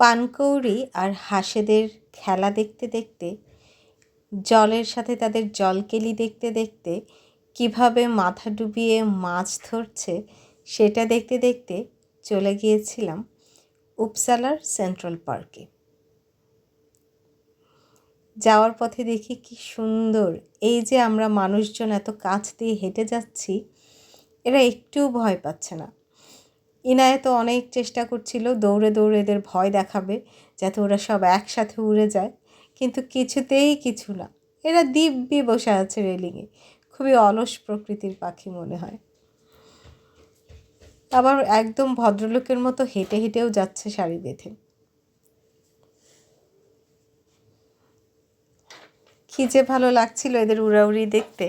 পানকৌড়ি আর হাঁসেদের খেলা দেখতে দেখতে, জলের সাথে তাদের জলকেলি দেখতে দেখতে, কীভাবে মাথা ডুবিয়ে মাছ ধরছে, সেটা দেখতে দেখতে চলে গিয়েছিলাম উপসালার সেন্ট্রাল পার্কে। যাওয়ার পথে দেখি কি সুন্দর, এই যে আমরা মানুষজন এত কাছ দিয়ে হেঁটে যাচ্ছি, এরা একটুও ভয় পাচ্ছে না। ইনায় তো অনেক চেষ্টা করছিল, দৌড়ে দৌড়ে এদের ভয় দেখাবে, যাতে ওরা সব একসাথে উড়ে যায়, কিন্তু কিছুতেই কিছু না। এরা দিব্যি বসে আছে রেলিংয়ে, খুবই অলস প্রকৃতির পাখি মনে হয়। আবার একদম ভদ্রলোকের মতো হেঁটে হেঁটেও যাচ্ছে শাড়ি বেঁধে। কী যে ভালো লাগছিল এদের উড়াউড়ি দেখতে।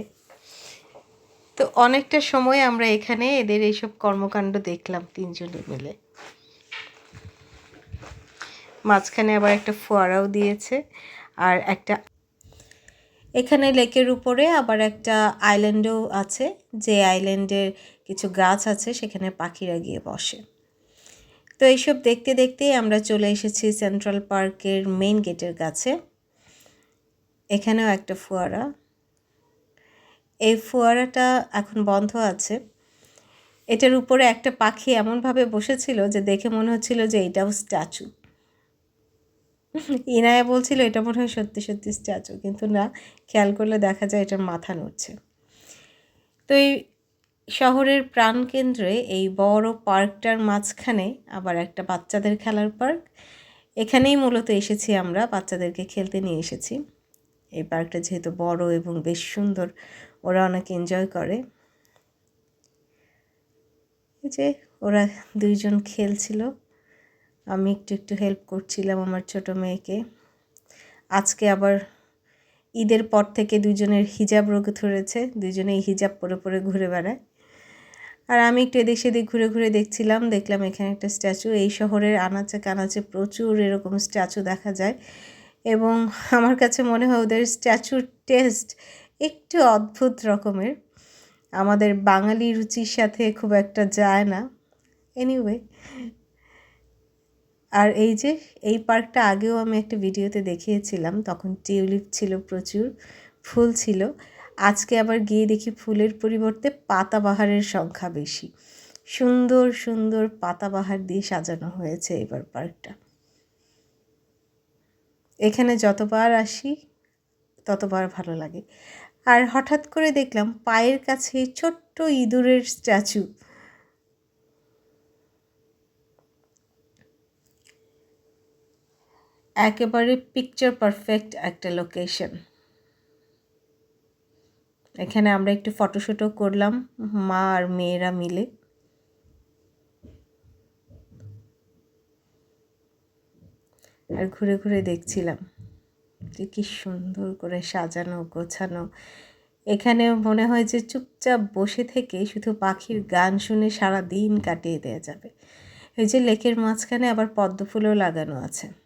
তো অনেকটা সময় আমরা এখানে এদের এইসব কর্মকাণ্ড দেখলাম তিনজনে মিলে। মাঝখানে আবার একটা ফোয়ারাও দিয়েছে আর একটা এখানে লেকের উপরে আবার একটা আইল্যান্ডও আছে। যে আইল্যান্ডের কিছু গাছ আছে, সেখানে পাখিরা গিয়ে বসে। তো এইসব দেখতে দেখতেই আমরা চলে এসেছি সেন্ট্রাল পার্কের মেইন গেটের কাছে। এখানেও একটা ফোয়ারা। এই ফোয়ারাটা এখন বন্ধ আছে। এটার উপরে একটা পাখি এমনভাবে বসেছিল যে দেখে মনে হচ্ছিল যে এটাও স্ট্যাচু। ইনায়া বলছিল, এটা মনে হয় সত্যি সত্যি স্ট্যাচু। কিন্তু না, খেয়াল করলে দেখা যায় এটার মাথা নড়ছে। তো এই শহরের প্রাণকেন্দ্রে এই বড় পার্কটার মাঝখানে আবার একটা বাচ্চাদের খেলার পার্ক। এখানেই মূলত এসেছি আমরা, বাচ্চাদেরকে খেলতে নিয়ে এসেছি। এই পার্কটা যেহেতু বড় এবং বেশ সুন্দর, ওরা অনেক এনজয় করে। এই যে ওরা দুইজন খেলছিল, আমি একটু একটু হেল্প করছিলাম আমার ছোট মেয়েকে। আজকে আবার ঈদের পর থেকে দুজনের হিজাব রোগ ধরেছে দুজনেই হিজাব পরে পরে ঘুরে বেড়ায়। আর আমি একটু এদিক সেদিক ঘুরে ঘুরে দেখছিলাম, দেখলাম এখানে একটা স্ট্যাচু এই শহরের আনাচে কানাচে প্রচুর এরকম স্ট্যাচু দেখা যায়। এবং আমার কাছে মনে হয় ওদের স্ট্যাচুর টেস্ট একটু অদ্ভুত রকমের। আমাদের বাঙালি রুচির সাথে খুব একটা যায় না। এনিওয়ে আর এই যে, এই পার্কটা আগেও আমি একটা ভিডিওতে দেখিয়েছিলাম, তখন টিউলিপ ছিল প্রচুর, ফুল ছিল। আজকে আবার গিয়ে দেখি ফুলের পরিবর্তে পাতাবাহারের সংখ্যা বেশি। সুন্দর সুন্দর পাতাবাহার দিয়ে সাজানো হয়েছে এবার পার্কটা। এখানে যতবার আসি, ততবার ভালো লাগে। আর হঠাৎ করে দেখলাম পায়ের কাছে ছোট্ট ইঁদুরের স্ট্যাচু। একেবারে পিকচার পারফেক্ট একটা লোকেশন এখানে আমরা একটু ফটোশ্যুটও করলাম, মা আর মেয়েরা মিলে। আর ঘুরে ঘুরে দেখছিলাম যে কী সুন্দর করে সাজানো, গোছানো। এখানে মনে হয় যে চুপচাপ বসে থেকে শুধু পাখির গান শুনে সারা দিন কাটিয়ে দেওয়া যাবে। এই যে লেকের মাঝখানে আবার পদ্ম ফুলও লাগানো আছে।